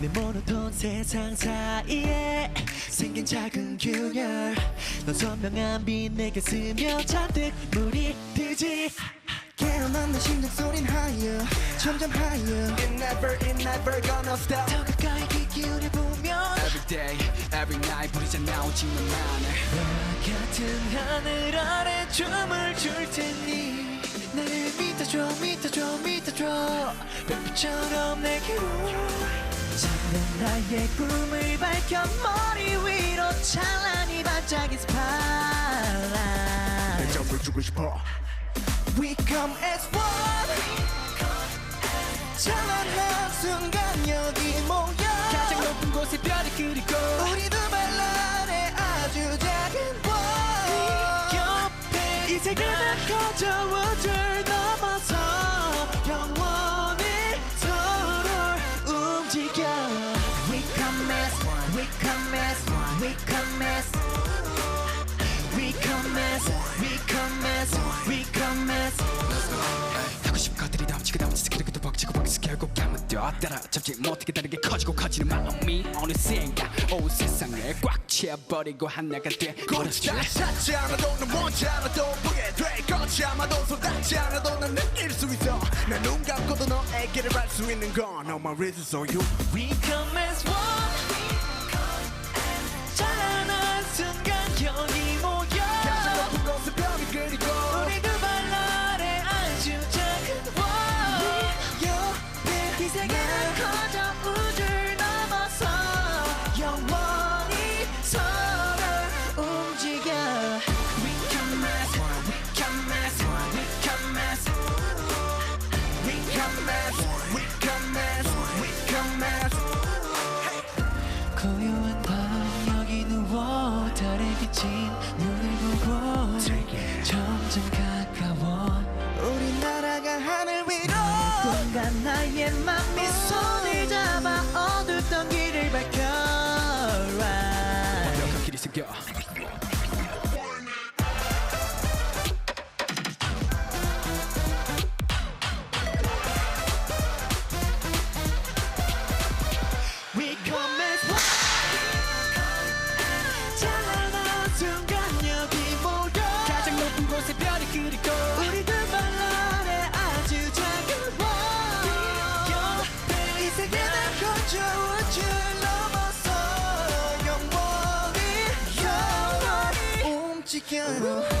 내 모노톤 세상 사이에 생긴 작은 균열. 넌 선명한 빛 내게 스며 잔뜩 물이 들지. 깨어난 내 심장 소린 higher 점점 higher. It never, it never gonna stop. 더 가까이 귀 기울여 보면 Every day, every night 부르자 나오지만 나는 같은 하늘 아래 춤을 출 테니 나를 믿어줘 믿어줘 믿어줘. 별빛처럼 내게로 작은 나의 꿈을 밝혀 머리 위로 찬란히 반짝인 스파라 점을 주고 싶어. We come as one. 찬란한 순간 여기 모여. 가장 높은 곳에 별이 그리고 우리 두발 아래 아주 작은 원. 옆에 이 세계는 커져 우주 결국 감아둬 따라 잡지 못하게 다르게 커지고 커지는 마음이 어느샌가 온 세상을 꽉 채워버리고 하나가 돼. 걸어줘 찾지. 않아도 넌 원치 않아도 보게 돼. 걷지 않아도 손 닿지 않아도 난 느낄 수 있어. 내눈 감고도 너에게를 갈수 있는 건 All my reasons are you. We come as one 나의 맘이 손을 잡아 어둡던 길을 밝혀라 완벽한 길이 생겨. We come as one. 찬란한 순간 But you can't.